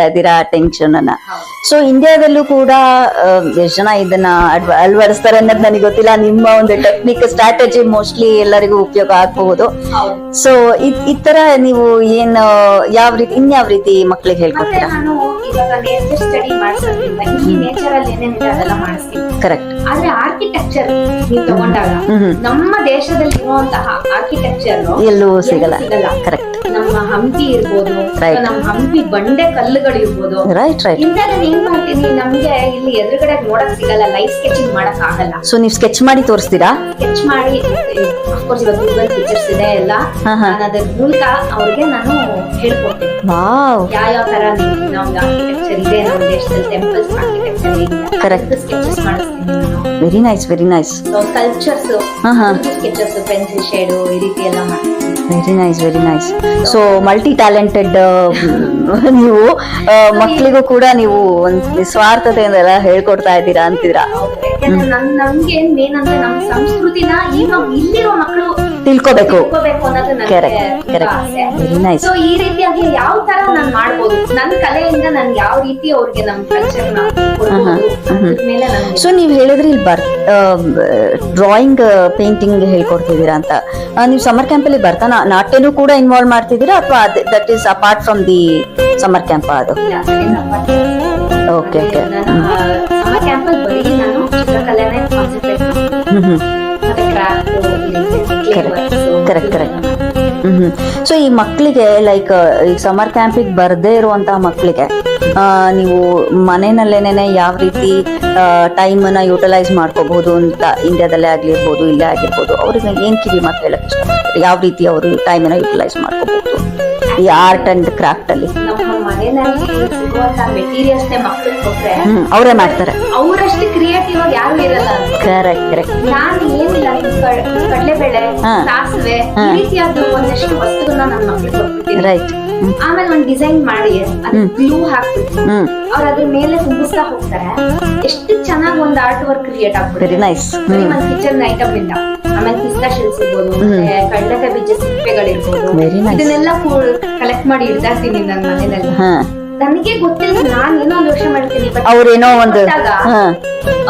ಹೇಳ್ತಾ ಇದ್ದೀರಾ ಟೆನ್ಷನ್ ಅನ್ನ? ಸೊ ಇಂಡಿಯಾದಲ್ಲೂ ಕೂಡ ಎಷ್ಟು ಜನ ಇದನ್ನ ಅಳ್ವ- ಅಳವಡಿಸ್ತಾರೆ ಅನ್ನೋದು ನನಗೆ ಗೊತ್ತಿಲ್ಲ. ನಿಮ್ಮ ಒಂದು ಟೆಕ್ನಿಕ್ ಸ್ಟ್ರಾಟಜಿ ಮೋಸ್ಟ್ಲಿ ಎಲ್ಲರಿಗೂ ಉಪಯೋಗ ಆಗಬಹುದು. ಹೌದು. ಸೊ ಈ ತರ ನೀವು ಏನ್ ಆ, ಯಾವ ರೀತಿ ಇನ್ಯಾವ ರೀತಿ ಮಕ್ಳಿಗೆ ಹೇಳ್ಕೊಡ್ತೀರಾ? ಕರೆಕ್ಟ್ ಆದ್ರೆ ಆರ್ಕಿಟೆಕ್ಚರ್ ನೀವು ತಗೊಂಡಾಗ ನಮ್ಮ ದೇಶದಲ್ಲಿ ಇರುವಂತಹ ಆರ್ಕಿಟೆಕ್ಚರ್ ಎಲ್ಲೂ ಸಿಗಲ್ಲ. ಕರೆಕ್ಟ್ ನಮ್ಮ ಹಂಪಿ ಇರ್ಬೋದು ನಮ್ಮ ಹಂಪಿ ಬಂಡೆ ಕಲ್ಲುಗಳು ಇರ್ಬೋದು. ರೈಟ್ ರೈಟ್ ಇಂಥದ್ದು ಏನ್ ಮಾಡ್ತೀನಿ? ನಮ್ಗೆ ಇಲ್ಲಿ ಎದುರುಗಡೆ ನೋಡಕ್ ಸಿಗಲ್ಲ ಲೈಫ್ ಸ್ಕೆಚಿಂಗ್ ಮಾಡಕ್ ಆಗಲ್ಲ. ಸೊ ನೀವು ಸ್ಕೆಚ್ ಮಾಡಿ ತೋರಿಸ್ತೀರಾ? ಸ್ಕೆಚ್ ಮಾಡಿ ಅಫ್ಕೋರ್ಸ್ ಇವಾಗ ಗೂಗಲ್ ಪಿಕ್ಚರ್ಸ್ ಇದೆ ಎಲ್ಲ. ನಾನು ಅದ್ರ ಮೂಲಕ ಅವ್ರಿಗೆ ನಾನು ಹೇಳ್ಕೊಡ್ತೀನಿ. ಯಾವ ಯಾವ ತರ ನಮ್ಗೆ ಆರ್ಕಿಟೆಕ್ಚರ್ ಇದೆ ನಮ್ಮ ದೇಶದಲ್ಲಿ ಟೆಂಪಲ್ಸ್ ಆರ್ಕಿಟೆಕ್ಚರ್ Correct. ಸ್ಕೆಚಸ್ ಮಾಡಿಸ್ತೀನಿ ನಾನು very nice very nice cultures ಹಾ, ಹಾ. ಸ್ಕೆಚಸ್ ಪೆನ್ಸಿಲ್ ಶೇಡು ಈ ರೀತಿ ಎಲ್ಲ ಮಾಡ್ತೀನಿ very nice very nice so multi talented ನೀವು ಮಕ್ಕಳಿಗೂ ಮಕ್ಳಿಗೂ ಕೂಡ ನೀವು ಒಂದು ನಿಸ್ವಾರ್ಥತೆಯಿಂದ ಎಲ್ಲ ಹೇಳ್ಕೊಡ್ತಾ ಇದ್ದೀರಾ ಅಂತೀರಾ ಹೌದು. ಯಾಕಂದ್ರೆ ನನ್ ನಮ್ಗೆ ಏನ್ ಮೇನ್ ಅಂದ್ರೆ ನಮ್ ಸಂಸ್ಕೃತಿನ ಈಗ ಇಲ್ಲಿರೋ ಮಕ್ಕಳು ತಿಳ್ಕೊಬೇಕು. ನನಗೆ ಸೊ ಈ ರೀತಿಯಾಗಿ ಯಾವ ತರ ನಾನ್ ಮಾಡ್ಬೋದು? ನನ್ನ ಕಲೆಯಿಂದ ನಾನ್ ಯಾವ ರೀತಿ ಅವ್ರಿಗೆ ನಮ್ ಕಲ್ಚರ್ ನನ್ಗೆ ಸೊ ನೀವು ಹೇಳಿದ್ರಿ ಇಲ್ಲಿ ಬರ್ ಡ್ರಾಯಿಂಗ್ ಪೇಂಟಿಂಗ್ ಹೇಳ್ಕೊಡ್ತಿದ್ದೀರಾ ಅಂತ. ನೀವು ಸಮರ್ ಕ್ಯಾಂಪ್ ಅಲ್ಲಿ ಬರ್ತಾ ನಾ- ನಾಟ್ಯನೂ ಕೂಡ ಇನ್ವಾಲ್ವ್ ಮಾಡ್ತಿದ್ದೀರಾ ಅಥವಾ that is apart from the summer camp ಅದು? ಓಕೆ ಓಕೆ ಸಮ್ಮರ್ ಕ್ಯಾಂಪಲ್ಲಿ ಬರೀ ನಾನು ಚಿತ್ರಕಲೆನೇ concentrate Correct, correct hmm so ಈ ಮಕ್ಕಳಿಗೆ ಲೈಕ್ ಈ ಸಮರ್ ಕ್ಯಾಂಪಿಗೆ ಬರದೇ ಇರುವಂತಹ ಮಕ್ಕಳಿಗೆ ನೀವು ಮನೆಯಲ್ಲೇನೆ ಯಾವ ರೀತಿ ಟೈಮ್ ಅನ್ನ ಯುಟಿಲೈಸ್ ಮಾಡ್ಕೋಬಹುದು ಅಂತ ಇಂಡಿಯಾದಲ್ಲೇ ಆಗಿರ್ಬೋದು ಇಲ್ಲೇ ಆಗಿರ್ಬೋದು ಅವ್ರಿಗೆ ಏನ್ ಕಿವಿ ಮಾತು ಹೇಳಕ್ ಯಾವ ರೀತಿ ಅವರು ಟೈಮ್ ಅನ್ನ ಯುಟಿಲೈಸ್ ಮಾಡ್ಕೋಬಹುದು? ಈ ಆರ್ಟ್ ಅಂಡ್ ಕ್ರಾಫ್ಟ್ ಅಲ್ಲಿ. ನಮ್ಮ ಮನೆಯಲ್ಲಿ ಸಿಗುವಂತ ಮೆಟೀರಿಯಲ್ಸ್ ಮಕ್ಕಳಿಗೆ ಕೊಟ್ರೆ ಅವರೇ ಮಾಡ್ತಾರೆ. ಅವರಷ್ಟು ಕ್ರಿಯೇಟಿವ್ ಆಗಿ ಯಾರು ಇರಲ್ಲ ಕರೆಕ್ಟ್ ಕರೆಕ್ಟ್ ನಾನು ಏನಿಲ್ಲ ಕಡಲೆಬೇಳೆ ಸಾಸಿವೆ. ಈ ರೀತಿಯಾದ ಒಂದಷ್ಟು ವಸ್ತುಗಳನ್ನ ನನ್ನ ಕೊಟ್ಬಿಡ್ತೀನಿ. ರೈಟ್ ಆಮೇಲೆ ಒಂದ್ ಡಿಸೈನ್ ಮಾಡಿ ಗ್ಲೂ ಹಾಕ್ಬಿಟ್ಟು ಅವ್ರ ಅದ್ರ ಮೇಲೆ ತುಂಬಿಸ್ತಾ ಹೋಗ್ತಾರೆ. ಎಷ್ಟು ಚೆನ್ನಾಗಿ ಒಂದ್ art work create very nice ಒಂದ್ ಕಿಚನ್ ಐಟಮ್ ಇಂದ. ಆಮೇಲೆ ಪಿಸ್ತಾ ಶೆಲ್ಸ್ ಇರ್ಬೋದು ಕಡಲೆಕಾಯಿ ಬೀಜ ಸಿಪ್ಪೆಗಳಿರ್ಬೋದು. ಇದನ್ನೆಲ್ಲ ಕಲೆಕ್ಟ್ ಮಾಡಿ ಇಡ್ತಾ ಇರ್ತೀನಿ ನನ್ನ ಮನೆಯಲ್ಲಿ ನನಗೆ ಗೊತ್ತಿಲ್ಲ ನಾನು ಏನೋ ಒಂದು ಯೋಚನೆ ಮಾಡ್ತೀನಿ but ಅವ್ರೇನೋ ಒಂದು ಹಾ.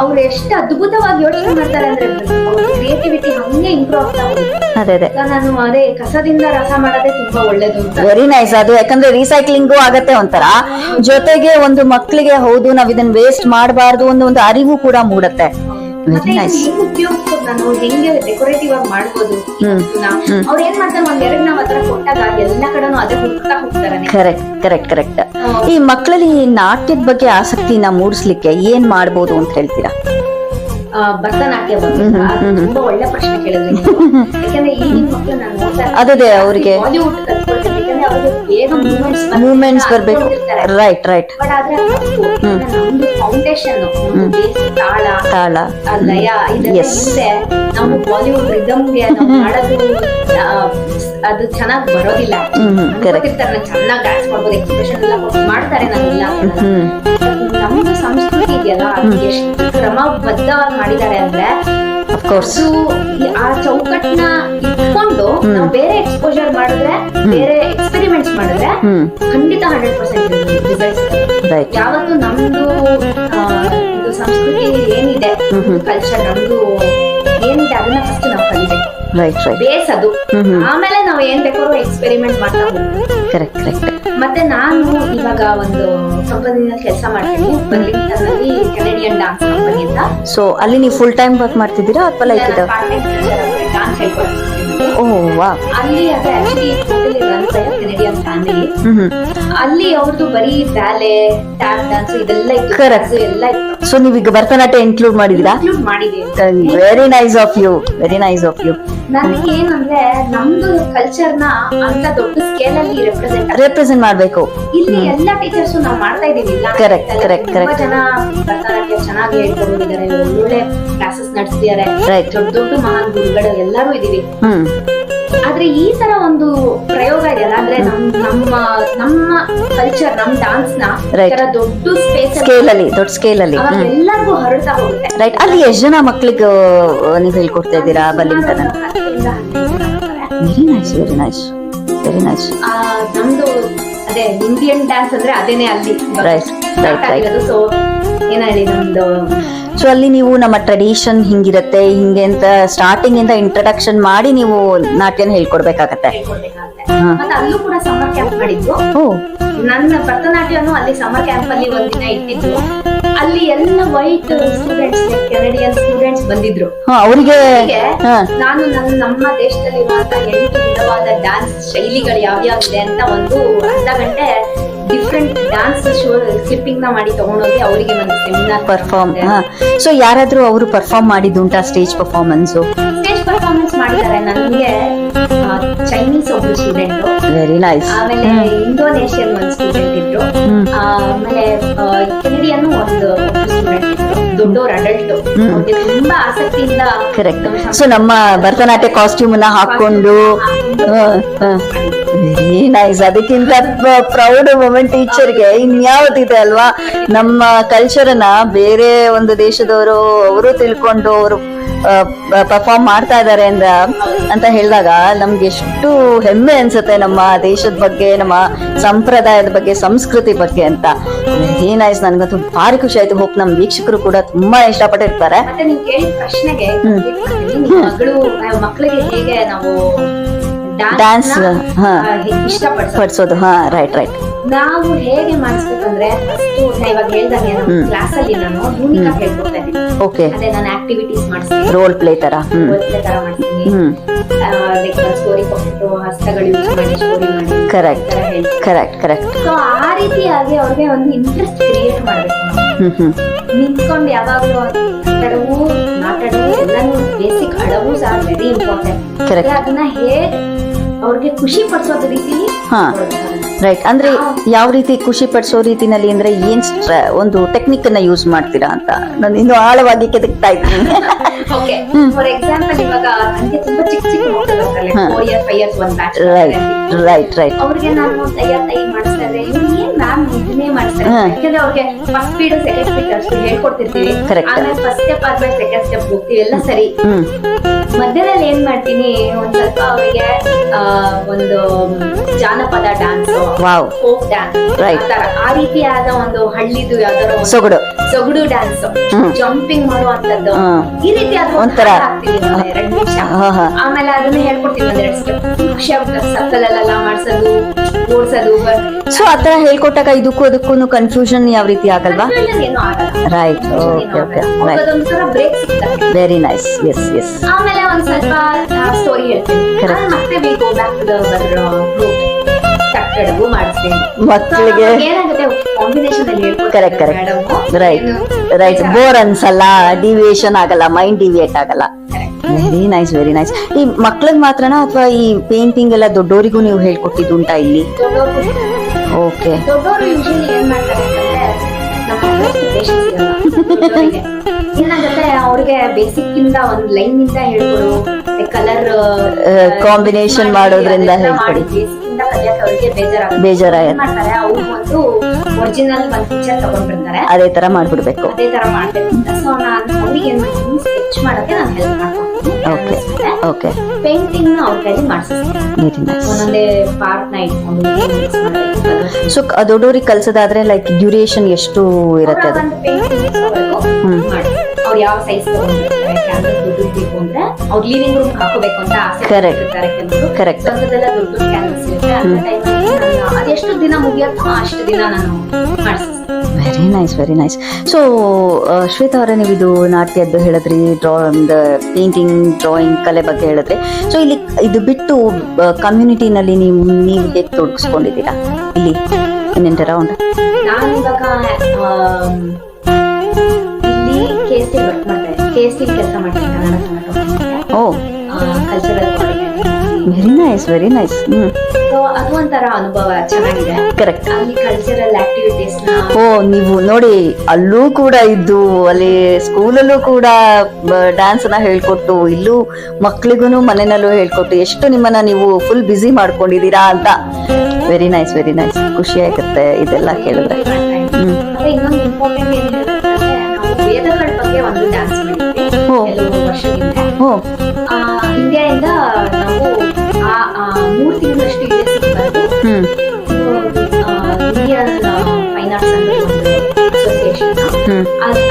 ಅವ್ರು ಎಷ್ಟು ಅದ್ಭುತವಾಗಿ ಯೋಚನೆ ಮಾಡ್ತಾರೆ ಅಂದ್ರೆ ಕ್ರಿಯೇಟಿವಿಟಿ ಹಂಗೆ ಇಂಪ್ರೂವ್ ಆಗ್ತಾ ಹೋಗುತ್ತೆ ಅದೇ ಅದೇ. ಈಗ ನಾನು ಅದೇ ಕಸದಿಂದ ರಸ ಮಾಡೋದೇ ತುಂಬಾ ಒಳ್ಳೇದು ಅಂತ. ವೆರಿ ನೈಸ್ ಅದು ಯಾಕಂದ್ರೆ ರೀಸೈಕ್ಲಿಂಗು ಆಗತ್ತೆ ಒಂಥರ. ಜೊತೆಗೆ ಒಂದು ಮಕ್ಕಳಿಗೆ ಹೌದು ನಾವ್ ಇದನ್ನ ವೇಸ್ಟ್ ಮಾಡಬಾರ್ದು ಒಂದು ಒಂದು ಅರಿವು ಕೂಡ ಮೂಡತ್ತೆ. ಮತ್ತೆ ವೆರಿ ನೈಸ್ ಹೆಂಗ್ ಉಪಯೋಗಿಸ್ಬೋದು ನಾನು ಹೆಂಗೆ ಡೆಕೋರೇಟಿವ್ ಆಗಿ ಮಾಡ್ಬೋದು ಈ ಹ್ಮ್. ವಸ್ತುನ? ಹ್ಮ್. ಅವ್ರು ಏನ್ ಮಾಡ್ತಾರೆ ಒಂದ್ ಎರಡ್ ನಾವ್ ಹತ್ರ ಕೊಟ್ಟಾಗ ಎಲ್ಲಾ ಕಡೆನೂ ಅದೇ ಹುಡುಕ್ತಾ ಹೋಗ್ತಾರೆ ಕರೆಕ್ಟ್ ಕರೆಕ್ಟ್ ಕರೆಕ್ಟ್ ಈ ಮಕ್ಕಳಲ್ಲಿ ನಾಟ್ಯದ ಬಗ್ಗೆ ಆಸಕ್ತಿನ ಮೂಡಿಸ್ಲಿಕ್ಕೆ ಏನ್ ಮಾಡ್ಬೋದು ಅಂತ ಹೇಳ್ತೀರಾ ಭರತನಾಟ್ಯ ಬಗ್ಗೆ. ತುಂಬಾ ಒಳ್ಳೆ ಪ್ರಶ್ನೆ ಕೇಳಿದ್ರಿ ನೀವು. ಯಾಕಂದ್ರೆ ಈಗಿನ ಮಕ್ಳು ನಾನು ನೋಡ್ತಾ ಅದೇ ಅವರಿಗೆ ಬಾಲಿವುಡ್ ಮೂವ್ಮೆಂಟ್ಸ್ ಬರ್ಬೇಕು. Right right. ಫೌಂಡೇಶನ್ ತಾಳ. ತಾಳ. ಲಯ. ಇಲ್ಲದೆ ನಾವು ಬಾಲಿವುಡ್ ರಿದಮ್ಗೆ ಮಾಡೋದು ಅದು ಚೆನ್ನಾಗಿ ಬರೋದಿಲ್ಲ. ಕರೆಕ್ಟ್ ಚೆನ್ನಾಗಿ ಡ್ಯಾನ್ಸ್ ಮಾಡ್ಬೋದು ಎಕ್ಸ್ಪ್ರೆಷನ್ ಎಲ್ಲ ಮಾಡ್ತಾರೆ ನಾನೆಲ್ಲ ನಮ್ದು ಸಂಸ್ಕೃತಿ ಇದೆಯಲ್ಲ ಎಷ್ಟು ಕ್ರಮಬದ್ಧವಾಗಿ ಮಾಡಿದ್ದಾರೆ ಅಂದ್ರೆ ಆ ಚೌಕಟ್ಟನ್ನ ಇಟ್ಕೊಂಡು ನಾವು ಬೇರೆ ಎಕ್ಸ್ಪೋಜರ್ ಮಾಡಿದ್ರೆ ಬೇರೆ ಎಕ್ಸ್ಪೆರಿಮೆಂಟ್ಸ್ ಮಾಡಿದ್ರೆ ಖಂಡಿತ ಹಂಡ್ರೆಡ್ ಪರ್ಸೆಂಟ್ ಯಾವತ್ತು ನಮ್ದು ಇದು ಸಂಸ್ಕೃತಿ ಏನಿದೆ. ಕಲ್ಚರ್ ನಮ್ದು ಏನಿದೆ ಅದನ್ನ ಫಸ್ಟ್ ನಾವು ಕಲಿಬೇಕು. ರೈಟ್ ರೈಟ್ ಬೇಸ್ ಅದು ಆಮೇಲೆ ನಾವು ಏನ್ ಬೇಕಾದ್ರೂ ಎಕ್ಸ್ಪೆರಿಮೆಂಟ್ ಮಾಡ್ತಾ ಕರೆಕ್ಟ್ ಕರೆಕ್ಟ್ ಮತ್ತೆ ನಾನು ಇವಾಗ ಒಂದು ಕಂಪನಿನ ಕೆಲಸ ಮಾಡ್ತೀನಿ. ಅಲ್ಲಿ ಕೆನಡಿಯನ್ ಡಾನ್ಸ್ ಕಂಪನಿ ಅಂತ. ಸೊ ಅಲ್ಲಿ ನೀವು ಫುಲ್ ಟೈಮ್ ವರ್ಕ್ ಮಾಡ್ತಿದ್ದೀರಾ ಅಥವಾ ಲೈಕ್ ಡಾನ್ಸ್ ಹೇಳ್ಕೊಡ್ತೀನಿ. ಓ ವಾ ಅಲ್ಲಿ ಅದೇ actually totally run by family ಅಲ್ಲಿ ಅವ್ರದ್ದು ಬರೀ ಬ್ಯಾಲೆ ಟ್ಯಾಪ್ ಡಾನ್ಸ್ ಇದೆಲ್ಲ ಇತ್ತು. Jazz ಎಲ್ಲ ಇತ್ತು. ಸೊ ನೀವೀಗ ಭರತನಾಟ್ಯ ಇನ್ಕ್ಲೂಡ್ ಮಾಡಿದೀರಾ ಇನ್ಕ್ಲೂಡ್ ಮಾಡಿದೀನಿ very nice of you very nice of you ನನಗೆ ಏನಂದ್ರೆ ನಮ್ದು ಕಲ್ಚರ್ನ ಅಂತ ದೊಡ್ಡ ಸ್ಕೇಲ್ ಅಲ್ಲಿ ರೆಪ್ರೆಸೆಂಟ್ ರೆಪ್ರೆಸೆಂಟ್ ಮಾಡ್ಬೇಕು. ಇಲ್ಲಿ ಎಲ್ಲಾ ಟೀಚರ್ಸ್ ನಾವು ಮಾಡ್ತಾ ಇದೀವಿ ಕರೆಕ್ಟ್ ಕರೆಕ್ಟ್ ತುಂಬಾ ಜನ ಭರತನಾಟ್ಯ ಚೆನ್ನಾಗಿ ಹೇಳ್ಕೊಂಡಿದ್ದಾರೆ ಒಳ್ಳೊಳ್ಳೆ ನಡೆಸ್ತಿದ್ದಾರೆ ದೊಡ್ಡ ದೊಡ್ಡ ಮಹಾನ್ ಗುರುಗಳು ಎಲ್ಲರೂ ಇದೀವಿ. ಆದ್ರೆ ಈ ತರ ಒಂದು ಪ್ರಯೋಗ ಇದೆಯಲ್ಲ? ಅಂದ್ರೆ ನಮ್ ನಮ್ಮ ನಮ್ಮ ಕಲ್ಚರ್ ನಮ್ ಡಾನ್ಸ್ನ ದೊಡ್ಡ ಸ್ಪೇಸ್ ಸ್ಕೇಲ್ ಅಲ್ಲಿ ದೊಡ್ಡ ಸ್ಕೇಲ್ ಅಲ್ಲಿ ಎಲ್ಲರಿಗೂ ಹರಡ್ತಾ ಹೋಗುತ್ತೆ. ರೈಟ್ ಅಲ್ಲಿ ಎಷ್ಟು ಜನ ಮಕ್ಳಿಗೆ ನೀವು ಹೇಳ್ಕೊಡ್ತಾ ಇದ್ದೀರಾ ಇರ್ತಾರೆ. Very nice very nice very nice ನಮ್ದು ಅದೇ ಇಂಡಿಯನ್ ಡ್ಯಾನ್ಸ್ ಅಂದ್ರೆ ಅದೇನೆ ಅಲ್ಲಿ. ರೈಟ್ ರೈಟ್ ರೈಟ್ ಸೊ ಏನ ಹೇಳಿ ನಮ್ದು? ಸೊ ಅಲ್ಲಿ ನೀವು ನಮ್ಮ ಟ್ರೆಡಿಷನ್ ಹಿಂಗಿರತ್ತೆ ಹಿಂಗೆ ಅಂತ ಸ್ಟಾರ್ಟಿಂಗ್ ಇಂದ ಇಂಟ್ರಡಕ್ಷನ್ ಮಾಡಿ ನೀವು ನಾಟ್ಯನ ಹೇಳ್ಕೊಡ್ಬೇಕಾಗತ್ತೆ. ಅಲ್ಲೂ ಕೂಡ ಸಮ್ಮರ್ ಕ್ಯಾಂಪ್ ಮಾಡಿದ್ದು ನನ್ನ ಭರತನಾಟ್ಯನು ಅಲ್ಲಿ ಸಮ್ಮರ್ ಕ್ಯಾಂಪ್ ಅಲ್ಲಿ ಒಂದಿನ ಇಟ್ಟಿದ್ರು ಅಲ್ಲಿ ಎಲ್ಲ ವೈಟ್ ಸ್ಟೂಡೆಂಟ್ಸ್ ಕೆನಡಿಯನ್ ಸ್ಟೂಡೆಂಟ್ಸ್ ಬಂದಿದ್ರು. ಅವರಿಗೆ ನಾನು ನನ್ನ ನಮ್ಮ ಮಾತ್ರ ಎಂಟು ವಿಧವಾದ ಡ್ಯಾನ್ಸ್ ಶೈಲಿಗಳು ಯಾವ್ಯಾವಿದೆ ಅಂತ ಒಂದು ಅರ್ಧ ಗಂಟೆ ಡಿಫ್ರೆಂಟ್ ಡ್ಯಾನ್ಸ್ ಶೋ ಕ್ಲಿಪ್ಪಿಂಗ್ನ ಮಾಡಿ ತಗೊಂಡೋಗಿ ಅವರಿಗೆ ಒಂದು ಸೆಮಿನಾರ್ ಪರ್ಫಾರ್ಮ್ ಸೊ ಯಾರಾದ್ರೂ ಅವರು ಪರ್ಫಾರ್ಮ್ ಮಾಡಿದ್ದುಂಟಾ ಸ್ಟೇಜ್ ಪರ್ಫಾರ್ಮೆನ್ಸ್ ಸ್ಟೇಜ್ ಪರ್ಫಾರ್ಮೆನ್ಸ್ ಮಾಡಿದ್ದಾರೆ ನನಗೆ ಚೈನೀಸ್ ಒಬ್ರು ಸ್ಟೂಡೆಂಟ್ ವೆರಿ ನೈಸ್ ಆಮೇಲೆ ಇಂಡೋನೇಷಿಯನ್ ಒಂದು ಸ್ಟೂಡೆಂಟ್ ಇದ್ರು. ಆಮೇಲೆ ಕೆನಡಿಯನ್ ಒಂದು ದೊಡ್ಡವ್ರ ಅಡಲ್ಟ್ ಅವ್ರಿಗೆ ತುಂಬಾ ಆಸಕ್ತಿಯಿಂದ ಕರೆಕ್ಟ್ ಸೊ ನಮ್ಮ ಭರತನಾಟ್ಯ ಕಾಸ್ಟ್ಯೂಮ್ನ ಹಾಕೊಂಡು ವೆರಿ ನೈಸ್ ಅದಕ್ಕಿಂತ ಪ್ರೌಡ್ ಮೂಮೆಂಟ್ ಟೀಚರ್ಗೆ ಇನ್ಯಾವ್ದಿದೆ ಅಲ್ವಾ? ನಮ್ಮ ಕಲ್ಚರ್ ಅನ್ನ ಬೇರೆ ಒಂದು ದೇಶದವರು ಅವರು ತಿಳ್ಕೊಂಡು ಅವರು ಪರ್ಫಾರ್ಮ್ ಮಾಡ್ತಾ ಇದ್ದಾರೆ ಅಂದ ಅಂತ ಹೇಳಿದಾಗ ನಮ್ಗೆ ಎಷ್ಟು ಹೆಮ್ಮೆ ಅನ್ಸುತ್ತೆ ನಮ್ಮ ದೇಶದ ಬಗ್ಗೆ ನಮ್ಮ ಸಂಪ್ರದಾಯದ ಬಗ್ಗೆ ಸಂಸ್ಕೃತಿ ಬಗ್ಗೆ ಅಂತ. ವೆರಿ ನೈಸ್ ನನ್ಗಂತೂ ಭಾರಿ ಖುಷಿ ಆಯ್ತು. ಹೋಪ್ ನಮ್ಮ ವೀಕ್ಷಕರು ಕೂಡ ತುಂಬಾ ಇಷ್ಟಪಟ್ಟಿರ್ತಾರೆ. ನ, ಹಾ. ಪಡಿಸೋದು. ಹಾ ರೈಟ್ ರೈಟ್ ನಾವು ಹೇಗೆ ಮಾಡಿಸ್ಬೇಕಂದ್ರೆ ಫಸ್ಟ್ ಇವಾಗ ಹೇಳ್ದಂಗೆ ಕ್ಲಾಸ್ ಅಲ್ಲಿ ನಾನು ಭೂಮಿಕಾ ಹೇಳ್ಕೊಡ್ತೇನೆ ಹೇಳ್ಕೊಡ್ತಾ ಇದ್ದೀನಿ. ಓಕೆ ಅದೇ ನಾನು ಆಕ್ಟಿವಿಟೀಸ್ ಮಾಡ್ತೀನಿ ರೋಲ್ ಪ್ಲೇ ತರ. ಹ್ಮ್. ಒಳ್ಳೆ ತರ ಮಾಡ್ತೀನಿ ಹ್ಮ್. ಲೈಕ್ ಸ್ಟೋರಿ ಕೊಟ್ಟು ಹಸ್ತಗಳು ಯೂಸ್ ಮಾಡಿ ಸ್ಟೋರಿ ಮಾಡಿ. ಕರೆಕ್ಟ್ ಕರೆಕ್ಟ್ ಸೊ ಆ ರೀತಿಯಾಗಿ ಅವ್ರಿಗೆ ಒಂದು ಇಂಟ್ರೆಸ್ಟ್ ಕ್ರಿಯೇಟ್ ಮಾಡಬೇಕು ನಿಂತ್ಕೊಂಡು ಯಾವಾಗಲೂ ಮಾತಾಡವು ಮಾತಾಡವು ಎಲ್ಲಾನು ಬೇಸಿಕ್ ಅಡವು ಸಹ ವೆರಿ ಇಂಪಾರ್ಟೆಂಟ್. ಅದನ್ನ ಹೇಗೆ ಅವ್ರಿಗೆ ಖುಷಿ ಪಡಿಸೋದ್ ರೀತಿ. ರೈಟ್ ಅಂದ್ರೆ ಯಾವ ರೀತಿ ಖುಷಿ ಪಡಿಸೋ ರೀತಿನಲ್ಲಿ ಅಂದ್ರೆ ಏನ್ ಒಂದು ಟೆಕ್ನಿಕ್ ಅನ್ನ ಯೂಸ್ ಮಾಡ್ತೀರಾ ಅಂತ ನಾನು ಇನ್ನು ಆಳವಾಗಿ ಕೆದಕ್ತಾ ಇದ್ದೀನಿ. ಫಾರ್ ಎಕ್ಸಾಂಪಲ್ ಇವಾಗ ನನಗೆ ತುಂಬಾ ಚಿಕ್ಕ ಚಿಕ್ಕ ಮಕ್ಕಳು. ಫೋರ್ ಇಯರ್ ಫೈವ್ ಇಯರ್ಸ್ ಒಂದ್ ಬ್ಯಾಚ್ ರೈಟ್ ರೈಟ್ ರೈಟ್ ಅವ್ರಿಗೆ ನಾನು ತಯಾರ್ ತೈ ಮಾಡಿಸ್ತಾ ಇದ್ರೆ ಮ್ಯಾಮ್ ಇದನ್ನೇ ಮಾಡಿಸ್ತಾರೆ ಯಾಕಂದ್ರೆ ಅವ್ರಿಗೆ ಫಸ್ಟ್ ಸ್ಪೀಡ್ ಸೆಕೆಂಡ್ ಸ್ಪೀಡ್ ಅಷ್ಟು ಹೇಳ್ಕೊಡ್ತಿರ್ತೀವಿ Correct. ಆಮೇಲೆ ಫಸ್ಟ್ ಸ್ಟೆಪ್ ಆದ್ಮೇಲೆ ಸೆಕೆಂಡ್ ಸ್ಟೆಪ್ ಹೋಗ್ತೀವಿ ಎಲ್ಲ ಸರಿ. ಹ್ಮ್. ಮಧ್ಯದಲ್ಲಿ ಏನ್ ಮಾಡ್ತೀನಿ ಒಂದ್ ಸ್ವಲ್ಪ ಅವರಿಗೆ ಆ, ಒಂದು ಜಾನಪದ dance wow. Folk dance Right. ಆ ರೀತಿಯಾದ ಒಂದು ಹಳ್ಳಿದು ಯಾವ್ದಾರ ಒಂದು ಸೊಗಡು. ಸೊಗಡು ಡ್ಯಾನ್ಸ್ ಹ್ಮ್. ಜಂಪಿಂಗ್ ಮಾಡುವಂತದ್ದು ಹ್ಮ್. ಈ ರೀತಿಯಾದ ಒಂದು ಒಂಥರ. ಒಂದ್ ಎರಡ್ ನಿಮಿಷ. ಹಾ ಹಾ. ಆಮೇಲೆ ಅದನ್ನ ಹೇಳ್ಕೊಡ್ತೀನಿ ಒಂದೆರಡು ಸ್ಟೆಪ್ ಆಗುತ್ತೆ ಸಕ್ಕಲೆಲ್ಲ ಮಾಡ್ಸೋದು ಓಡ್ಸೋದು ಸೊ ತರ ಹೇಳ್ಕೊಟ್ಟಾಗ ಇದಕ್ಕೂ ಅದಕ್ಕೂ ಕನ್ಫ್ಯೂಷನ್ ಯಾವ ರೀತಿ ಆಗಲ್ವಾ? Right okay okay very nice yes yes ಆಮೇಲೆ ಒಂದ್ ಸ್ವಲ್ಪ ಸ್ಟೋರಿ ಹೇಳ್ತೀನಿ. Correct. ಆಮೇಲೆ ಮತ್ತೆ we go back to root ಕಟ್ಟಡವು ಮಾಡಿಸ್ತೀನಿ ಮಕ್ಕಳಿಗೆ ಏನಾಗುತ್ತೆ? Correct correct right right bore ಅನ್ಸಲ್ಲ ಡಿವಿಯೇಷನ್ ಆಗಲ್ಲ ಮೈಂಡ್ ಡಿವಿಯೇಟ್ ಆಗಲ್ಲ. ವೆರಿ ನೈಸ್ ವೆರಿ ನೈಸ್ ಈ ಮಕ್ಳಿಗೆ ಮಾತ್ರನಾ ಅಥವಾ ಈ ಪೇಂಟಿಂಗ್ ಎಲ್ಲ ದೊಡ್ಡೋರಿಗೂ ನೀವು ಹೇಳ್ಕೊಟ್ಟಿದ್ದುಂಟಾ ಇಲ್ಲಿ? ಓಕೆ ಅವ್ರಿಗೆ ಬೇಸಿಕ್ ಇಂದ ಒಂದ್ ಲೈನ್ ಇಂದ ಹೇಳ್ಕೊಡು. ಕಲರ್ ಕಾಂಬಿನೇಷನ್ ಮಾಡೋದ್ರಿಂದ ಹೇಳ್ಕೊಡಿ. ಬೇಜಾರಾಗುತ್ತೆ. ಒರಿಜಿನಲ್ ಒಂದ್ ಪಿಕ್ಚರ್ ತಗೊಂಡ್ ಬರ್ತಾರೆ ಅದೇ ತರ ಮಾಡ್ಬಿಡ್ಬೇಕು. ಅದೇ ತರ ಮಾಡ್ಬೇಕು ಸೊ ನಾನು ಅವ್ರಿಗೆ ಏನ್ ಮಾಡ್ತೀನಿ ಸ್ಕೆಚ್ ಮಾಡಕ್ಕೆ ನಾನು ಹೆಲ್ಪ್ ಓಕೆ ಮಾಡ್ತೀನಿ ಓಕೆ ಪೇಂಟಿಂಗ್ನ ಅವ್ರ ಕೈಲಿ ಮಾಡಿಸ್ತೀನಿ ಒಂದೊಂದೇ ಪಾರ್ಟ್ನ ಇಟ್ಕೊಂಡು ಏನ್ mix ಮಾಡ್ಬೇಕು. ಸೊ ದೊಡ್ಡೋರಿಗೆ ಕಲ್ಸೋದಾದ್ರೆ ಲೈಕ್ ಡ್ಯೂರೇಷನ್ ಎಷ್ಟು ಇರುತ್ತೆ ಅದು? ಹ್ಮ್. ಅವ್ರು ಯಾವ ಸೈಜ್ ಬೇಕು ಅಂದ್ರೆ ಅವ್ರು ಲಿವಿಂಗ್ ರೂಮ್ ಹಾಕೋಬೇಕು ಅಂತ ಆಸೆ. ಪಟ್ಟಿರ್ತಾರೆ ಕೆಲವರು. Correct. ಸ್ವಂತದೆಲ್ಲ ದೊಡ್ಡ ಕ್ಯಾನ್ವಸ್ ಇರುತ್ತೆ ಅಂತ ಅದೆಷ್ಟು ದಿನ ಮುಗಿಯತ್ತೋ ಅಷ್ಟು ದಿನ ನಾನು ಮಾಡಿಸ್ತೀನಿ very nice very nice so Shweta ಅವರೇ ನೀವು ಇದು ನಾಟ್ಯದ್ದು ಹೇಳಿದ್ರಿ ಡ್ರಾ ಒಂದು ಪೇಂಟಿಂಗ್ ಡ್ರಾಯಿಂಗ್ ಕಲೆ ಬಗ್ಗೆ ಹೇಳಿದ್ರಿ. ಸೊ ಇಲ್ಲಿ ಇದು ಬಿಟ್ಟು ಕಮ್ಯುನಿಟಿನಲ್ಲಿ ನೀವು ನೀವು ಹೇಗೆ ತೊಡಗಿಸ್ಕೊಂಡಿದ್ದೀರಾ? ಇಲ್ಲಿ ಇನ್ ಅರೌಂಡ್ ನಾನು ಇವಾಗ ಕೆ ಎಸ್ ಟಿ ವರ್ಕ್ ಮಾಡ್ತಾ ಇದ್ದೀನಿ ಕೆ ಎಸ್ ಟಿ ಕೆಲಸ ಮಾಡ್ತೀನಿ ಕನ್ನಡ ಕನ್ನಡ ಓ cultural very nice very nice so ಅದು ಒಂಥರ ಅನುಭವ ಚೆನ್ನಾಗಿದೆ. ಕರೆಕ್ಟ್ ಅಲ್ಲಿ ಕಲ್ಚರಲ್ ಆಕ್ಟಿವಿಟೀಸ್ ಓ ನೀವು ನೋಡಿ ಅಲ್ಲೂ ಕೂಡ ಇದ್ದು ಅಲ್ಲಿ ಸ್ಕೂಲಲ್ಲೂ ಕೂಡ ಡ್ಯಾನ್ಸ್ನ ಹೇಳ್ಕೊಟ್ಟು ಇಲ್ಲೂ ಮಕ್ಳಿಗೂ ಮನೆಯಲ್ಲೂ ಹೇಳ್ಕೊಟ್ಟು ಎಷ್ಟು ನಿಮ್ಮನ್ನ ನೀವು ಫುಲ್ ಬ್ಯುಸಿ ಮಾಡ್ಕೊಂಡಿದ್ದೀರಾ ಅಂತ. ವೆರಿ ನೈಸ್ ವೆರಿ ನೈಸ್ ಖುಷಿ ಆಗುತ್ತೆ ಇದೆಲ್ಲ ಕೇಳಿದ್ರೆ. ಇನ್ನೊಂದು ಇಂಪಾರ್ಟೆಂಟ್ ಇಂಡಿಯಾದಿಂದ ನಾವು ಮೂರು ತಿಂಗಳಷ್ಟು ಫೈನ್ ಆರ್ಟ್ಸ್ ಅಸೋಸಿಯೇಷನ್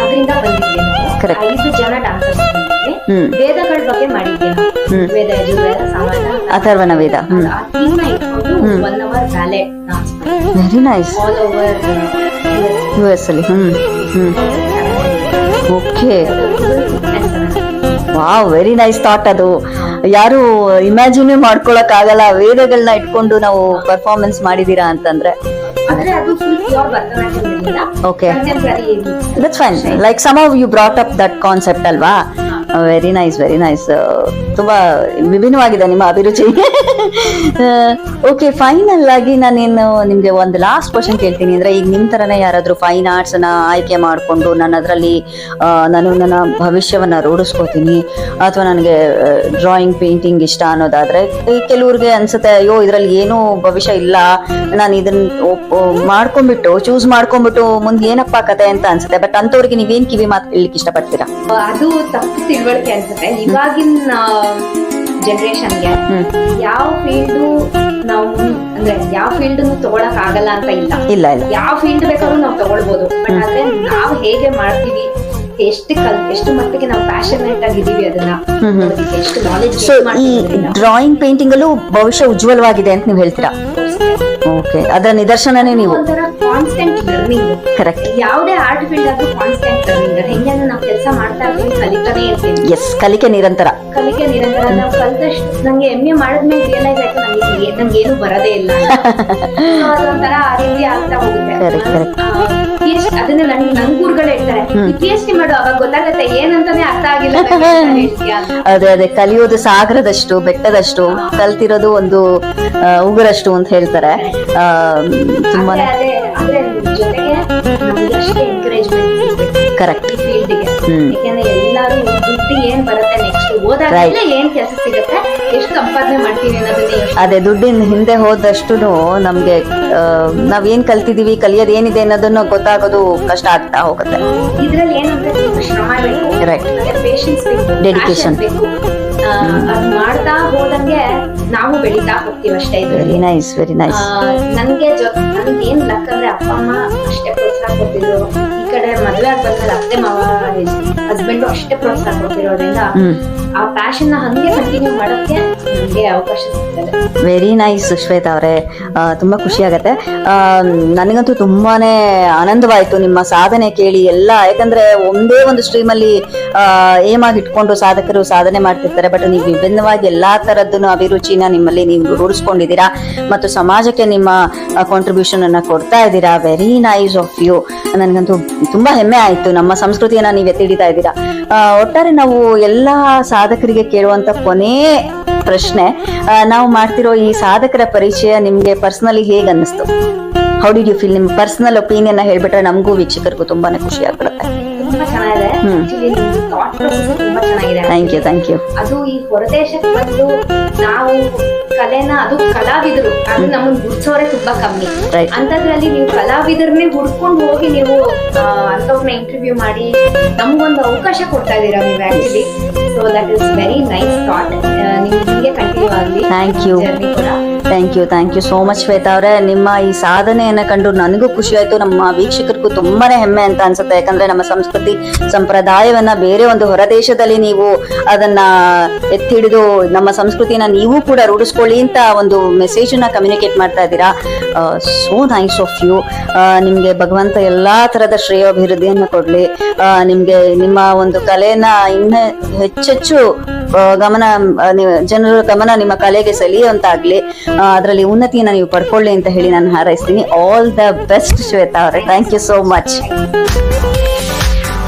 ಅದರಿಂದ. ಐದು ಜನ ವೇದಗಳ ಬಗ್ಗೆ ಹ್ಮ್. Veda Yajurveda Atharvana Veda. One hour ballet very nice all over U S ಅಲ್ಲಿ. ಹ್ಮ್. ಹ್ಮ್. Okay wow very nice thought ಅದು. ಯಾರು ಇಮ್ಯಾಜಿನ್ ಮಾಡ್ಕೊಳಕ್ ಆಗಲ್ಲ ವೇದಗಳನ್ನ ಇಟ್ಕೊಂಡು ನಾವು ಪರ್ಫಾರ್ಮೆನ್ಸ್ ಮಾಡಿದೀರಾ ಅಂತಂದ್ರೆ. Okay that's fine like some you brought up that concept ಅಲ್ವಾ? ವೆರಿ ನೈಸ್ ವೆರಿ ನೈಸ್ ತುಂಬಾ ವಿಭಿನ್ನವಾಗಿದೆ ನಿಮ್ಮ ಅಭಿರುಚಿ. ಓಕೆ ಫೈನಲ್ ಆಗಿ ನಾನೇನು ನಿಮ್ಗೆ ಒಂದು ಲಾಸ್ಟ್ ಕ್ವಶನ್ ಕೇಳ್ತೀನಿ ಅಂದ್ರೆ ಈಗ ನಿಮ್ ತರನೇ ಯಾರಾದ್ರೂ ಫೈನ್ ಆರ್ಟ್ಸ್ನ ಆಯ್ಕೆ ಮಾಡಿಕೊಂಡು ನಾನು ಅದರಲ್ಲಿ ನಾನು ನನ್ನ ಭವಿಷ್ಯವನ್ನ ರೂಢಿಸ್ಕೋತೀನಿ ಅಥವಾ ನನಗೆ ಡ್ರಾಯಿಂಗ್ ಪೇಂಟಿಂಗ್ ಇಷ್ಟ ಅನ್ನೋದಾದ್ರೆ ಕೆಲವ್ರಿಗೆ ಅನ್ಸುತ್ತೆ, ಅಯ್ಯೋ, ಇದ್ರಲ್ಲಿ ಏನೂ ಭವಿಷ್ಯ ಇಲ್ಲ, ನಾನು ಇದನ್ನ ಮಾಡ್ಕೊಂಡ್ಬಿಟ್ಟು ಚೂಸ್ ಮಾಡ್ಕೊಂಡ್ಬಿಟ್ಟು ಮುಂದೆ ಏನಪ್ಪ ಕತೆ ಅಂತ ಅನ್ಸುತ್ತೆ ಬಟ್ ಅಂತವ್ರಿಗೆ ನೀವೇನ್ ಕಿವಿ ಮಾತು ಹೇಳಲಿಕ್ಕೆ ಇಷ್ಟಪಡ್ತೀರಾ? ಅದು ತಪ್ಪು ತಿಳುವಳಿಕೆ ಅನ್ಸುತ್ತೆ. ಇವಾಗಿನ ಜನರೇಷನ್ಗೆ ಯಾವ ಫೀಲ್ಡ್ ನಾವು ಅಂದ್ರೆ ಯಾವ ಫೀಲ್ಡ್ ತಗೊಳಕ್ ಆಗಲ್ಲ ಅಂತ ಇಲ್ಲ. ಇಲ್ಲ ಇಲ್ಲ. ಯಾವ ಫೀಲ್ಡ್ ಬೇಕಾದ್ರೂ ನಾವು ತಗೊಳ್ಬೋದು. ಬಟ್ ಆದ್ರೆ ನಾವು ಹೇಗೆ ಮಾಡ್ತೀವಿ ಎಷ್ಟು ಕಲ್ ಎಷ್ಟು ಮಟ್ಟಿಗೆ ನಾವು ಪ್ಯಾಷನೇಟ್ ಆಗಿದೀವಿ ಅದನ್ನ ಎಷ್ಟು ನಾಲೆಜ್ ಸೊ ಈ ಡ್ರಾಯಿಂಗ್ ಪೇಂಟಿಂಗ್ ಅಲ್ಲೂ ಭವಿಷ್ಯ ಉಜ್ವಲವಾಗಿದೆ ಅಂತ ನೀವು ಹೇಳ್ತೀರಾ? ಓಕೆ ಅದರ ನಿದರ್ಶನನೇ ನೀವು. ಒಂಥರ ಕಾನ್ಸ್ಟೆಂಟ್ ಲರ್ನಿಂಗ್ ಕರೆಕ್ಟ್ ಯಾವುದೇ ಆರ್ಟ್ ಫೀಲ್ಡ್ ಆದ್ರೂ ಕಾನ್ಸ್ಟೆಂಟ್ ಲರ್ನಿಂಗ್ ಹೆಂಗೆ ನಾವು ಕೆಲಸ ಮಾಡ್ತಾ ಇರ್ತೀವಿ ಕಲಿತಾನೆ ಇರ್ತೀವಿ. ಎಸ್ ಕಲಿಕೆ ನಿರಂತರ. ಕಲಿಕೆ ನಿರಂತರ. ನಾವು ಕಲ್ತಷ್ಟು ನಂಗೆ ಎಂ ಎ ಮಾಡಿದ್ಮೇಲೆ ರಿಯಲೈಸ್ ಆಯ್ತು ನಂಗೆ ನಂಗೆ ಏನು ಬರದೇ ಇಲ್ಲ. ಅದೊಂಥರ ಆ ರೀತಿ ಆಗ್ತಾ ಹೋಗುತ್ತೆ. Correct. PhD ಅದನ್ನ ನನ್ ನನ್ ಹೇಳ್ತಾರೆ. ಪಿ ಎಚ್ ಡಿ ಮಾಡು ಅವಾಗ ಗೊತ್ತಾಗತ್ತೆ. ಏನಂತಾನೆ ಅರ್ಥ ಆಗಿಲ್ಲ. ಅದೇ ಅದೇ. ಕಲಿಯೋದು ಸಾಗರದಷ್ಟು ಬೆಟ್ಟದಷ್ಟು ಕಲ್ತಿರೋದು ಒಂದು ಉಗುರಷ್ಟು ಅಂತ ಹೇಳ್ತಾರೆ. ತುಂಬಾನೇ. ಜೊತೆಗೆ ನಮ್ಗೆ ಅಷ್ಟೇ ಕರೆಕ್ಟ್ ಈ ಫೀಲ್ಡ್ಗೆ ಹ್ಮ್. ಯಾಕಂದ್ರೆ ಎಲ್ಲಾರು ದುಡ್ಡು ಏನ್ ಬರುತ್ತೆ ನೆಕ್ಸ್ಟ್ ಓದಾದ್ಮೇಲೆ ಏನ್ ಕೆಲಸ ಸಿಗುತ್ತೆ? ಎಷ್ಟು ಸಂಪಾದನೆ ಮಾಡ್ತೀವಿ ಅನ್ನೋದನ್ನೇ ಅದೇ ದುಡ್ಡಿನ ಹಿಂದೆ ಹೋದಷ್ಟು ನಮ್ಗೆ ನಾವ್ ಏನ್ ಕಲ್ತಿದೀವಿ ಕಲಿಯೋದ್ ಏನಿದೆ ಅನ್ನೋದನ್ನ ಗೊತ್ತಾಗೋದು ಕಷ್ಟ ಆಗ್ತಾ ಹೋಗುತ್ತೆ. ಇದ್ರಲ್ಲಿ ಏನಂದ್ರೆ ಶ್ರಮ. ಪೇಶನ್ಸ್ ಅದ್ ಮಾಡ್ತಾ ಹೋದಂಗೆ ನಾವು ಬೆಳಿತಾ ಹೋಗ್ತೀವಿ ಅಷ್ಟೇ ವೆರಿ ನೈಸ್ ವೆರಿ ನೈಸ್ ನನ್ಗೆ ನನ್ಗೆ ಏನ್ ಲಕ್ ಅಂದ್ರೆ ಅಪ್ಪ ಅಮ್ಮ ಅಷ್ಟೇ ಪ್ರೋತ್ಸಾಹ ಕೊಡ್ತಿದ್ರು ಕಡೆ ಮದ್ವೆ ಆಗ್ಬೇಕಲ್ಲ ಬಂದ್ಮೇಲೆ ಅತ್ತೆ ಮಾವ ಹಸ್ಬೆಂಡು ಅಷ್ಟೇ ಪ್ರೋತ್ಸಾಹ ಕೊಟ್ಟಿರೋದ್ರಿಂದ ಆ ಪ್ಯಾಷನ್ನ ಹಂಗೆ ಕಂಟಿನ್ಯೂ ಮಾಡಕ್ಕೆ ನಿಮಗೆ ಅವಕಾಶ ಸಿಗ್ತದೆ. ವೆರಿ ನೈಸ್ ಶ್ವೇತಾ ಅವರೇ. ತುಂಬಾ ಖುಷಿ ಆಗತ್ತೆ. ನನಗಂತೂ ತುಂಬಾನೇ ಆನಂದವಾಯ್ತು ನಿಮ್ಮ ಸಾಧನೆ ಕೇಳಿ ಎಲ್ಲ ಯಾಕಂದ್ರೆ ಒಂದೇ ಒಂದು ಸ್ಟ್ರೀಮ್ ಅಲ್ಲಿ ಏಮ್ ಆಗಿ ಇಟ್ಕೊಂಡು ಸಾಧಕರು ಸಾಧನೆ ಮಾಡ್ತಿರ್ತಾರೆ ಬಟ್ ನೀವು ವಿಭಿನ್ನವಾಗಿ ಎಲ್ಲಾ ತರದ್ದನ್ನು ಅಭಿರುಚಿನ ನಿಮ್ಮಲ್ಲಿ ನೀವು ರೂಢಿಸ್ಕೊಂಡಿದ್ದೀರಾ ಮತ್ತು ಸಮಾಜಕ್ಕೆ ನಿಮ್ಮ ಕಾಂಟ್ರಿಬ್ಯೂಷನ್ ಅನ್ನ ಕೊಡ್ತಾ ಇದ್ದೀರಾ. ವೆರಿ ನೈಸ್ ಆಫ್ ಯು ನನಗಂತೂ ತುಂಬಾ ಹೆಮ್ಮೆ ಆಯ್ತು. ನಮ್ಮ ಸಂಸ್ಕೃತಿಯನ್ನ ನೀವು ಎತ್ತಿಡಿತಾ ಇದ್ದೀರಾ. ಆ, ಒಟ್ಟಾರೆ ನಾವು ಎಲ್ಲಾ ಸಾಧಕರಿಗೆ ಕೇಳುವಂತ ಕೊನೆ ಪ್ರಶ್ನೆ ನಾವು ಮಾಡ್ತಿರೋ ಈ ಸಾಧಕರ ಪರಿಚಯ ನಿಮ್ಗೆ ಪರ್ಸನಲಿ ಹೇಗೆ ಅನ್ನಿಸ್ತು ಹೌ ಡಿಡ್ ಯು ಫೀಲ್ ನಿಮ್ ಪರ್ಸನಲ್ ಒಪಿನಿಯನ್ ಹೇಳ್ಬಿಟ್ರೆ ನಮಗೂ ವೀಕ್ಷಕರಿಗೂ ತುಂಬಾನೇ ಖುಷಿ ಆಗ್ಬಿಡುತ್ತೆ. ಥ್ಯಾಂಕ್ ಯು ಥ್ಯಾಂಕ್ ಯು ಅದು ಈ ಹೊರದೇಶಕ್ಕೆ ಬಂದು ಕಲೆನ ಅದು ಕಲಾವಿದರು. ಅದು ನಮ್ಮನ್ನ ಗುರ್ಸೋರೆ ತುಂಬಾ ಕಮ್ಮಿ. Right. ಅಂತದ್ರಲ್ಲಿ ನೀವು ಕಲಾವಿದರನ್ನೇ ಹುಡ್ಕೊಂಡು ಹೋಗಿ ನೀವು ಅಂತವ್ರನ್ನ ಇಂಟರ್ವ್ಯೂ ಮಾಡಿ ನಮ್ಗೊಂದು ಅವಕಾಶ ಕೊಡ್ತಾ ಇದೀರಾ ನೀವು actually so that is very nice thought ನಿಮ್ಗೆ ಕಂಟಿನ್ಯೂ ಆಗಲಿ. ಜರ್ನಿ ಕೂಡ. Thank you thank you so much Shweta ಅವರೇ. ನಿಮ್ಮ ಈ ಸಾಧನೆಯನ್ನು ಕಂಡು ನನಗೂ ಖುಷಿ ಆಯಿತು. ನಮ್ಮ ವೀಕ್ಷಕರಿಗೂ ತುಂಬಾನೇ ಹೆಮ್ಮೆ ಅಂತ ಅನ್ಸುತ್ತೆ. ಯಾಕಂದ್ರೆ ನಮ್ಮ ಸಂಸ್ಕೃತಿ ಸಂಪ್ರದಾಯವನ್ನ ಬೇರೆ ಒಂದು ಹೊರದೇಶದಲ್ಲಿ ನೀವು ಅದನ್ನ ಎತ್ತಿ ಹಿಡಿದು ನಮ್ಮ ಸಂಸ್ಕೃತಿನ ನೀವು ಕೂಡ ರೂಢಿಸ್ಕೊಳ್ಳಿ ಅಂತ ಒಂದು ಮೆಸೇಜ್ನ ಕಮ್ಯುನಿಕೇಟ್ ಮಾಡ್ತಾ ಇದ್ದೀರಾ? ಸೋ ನೈಸ್ ಆಫ್ ಯು ನಿಮ್ಗೆ ಭಗವಂತ ಎಲ್ಲಾ ತರದ ಶ್ರೇಯೋಭಿವೃದ್ಧಿಯನ್ನು ಕೊಡ್ಲಿ. ನಿಮಗೆ ನಿಮ್ಮ ಒಂದು ಕಲೆನ ಇನ್ನ ಹೆಚ್ಚೆಚ್ಚು ಗಮನ ಜನರ ಗಮನ ನಿಮ್ಮ ಕಲೆಗೆ ಸೆಳೆಯುವಂತಾಗ್ಲಿ. ಅದರಲ್ಲಿ ಉನ್ನತಿಯನ್ನ ನೀವು ಪಡ್ಕೊಳ್ಳಿ ಅಂತ ಹೇಳಿ ನಾನು ಹಾರೈಸ್ತೀನಿ. ಆಲ್ ದ ಬೆಸ್ಟ್ ಶ್ವೇತಾ ಅವರೇ. Thank you so much